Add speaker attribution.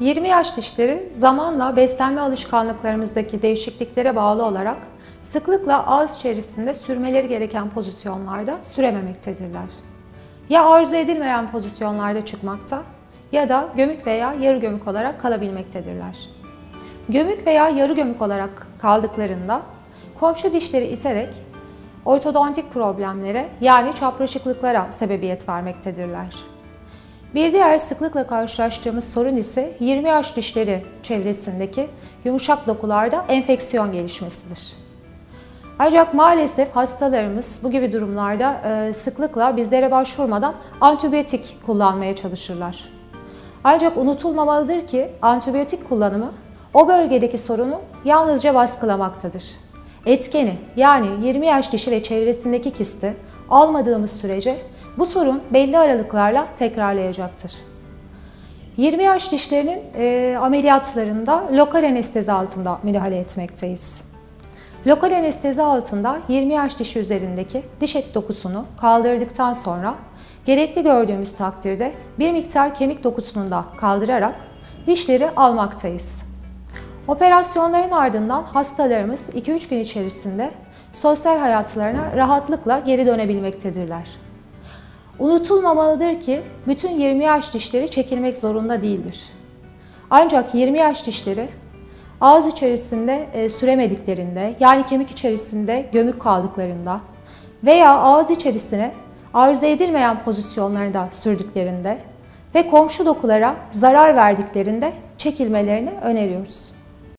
Speaker 1: 20 yaş dişleri zamanla beslenme alışkanlıklarımızdaki değişikliklere bağlı olarak sıklıkla ağız içerisinde sürmeleri gereken pozisyonlarda sürememektedirler. Ya arzu edilmeyen pozisyonlarda çıkmakta ya da gömük veya yarı gömük olarak kalabilmektedirler. Gömük veya yarı gömük olarak kaldıklarında komşu dişleri iterek ortodontik problemlere yani çapraşıklıklara sebebiyet vermektedirler. Bir diğer sıklıkla karşılaştığımız sorun ise 20 yaş dişleri çevresindeki yumuşak dokularda enfeksiyon gelişmesidir. Ancak maalesef hastalarımız bu gibi durumlarda e, sıklıkla bizlere başvurmadan antibiyotik kullanmaya çalışırlar. Ancak unutulmamalıdır ki antibiyotik kullanımı o bölgedeki sorunu yalnızca baskılamaktadır. Etkeni yani 20 yaş dişi ve çevresindeki kisti almadığımız sürece bu sorun belli aralıklarla tekrarlayacaktır. 20 yaş dişlerinin e, ameliyatlarında lokal anestezi altında müdahale etmekteyiz. Lokal anestezi altında 20 yaş dişi üzerindeki diş et dokusunu kaldırdıktan sonra gerekli gördüğümüz takdirde bir miktar kemik dokusunu da kaldırarak dişleri almaktayız. Operasyonların ardından hastalarımız 2-3 gün içerisinde sosyal hayatlarına rahatlıkla geri dönebilmektedirler. Unutulmamalıdır ki bütün 20 yaş dişleri çekilmek zorunda değildir. Ancak 20 yaş dişleri ağız içerisinde e, süremediklerinde yani kemik içerisinde gömük kaldıklarında veya ağız içerisine arzu edilmeyen pozisyonlarda sürdüklerinde ve komşu dokulara zarar verdiklerinde çekilmelerini öneriyoruz.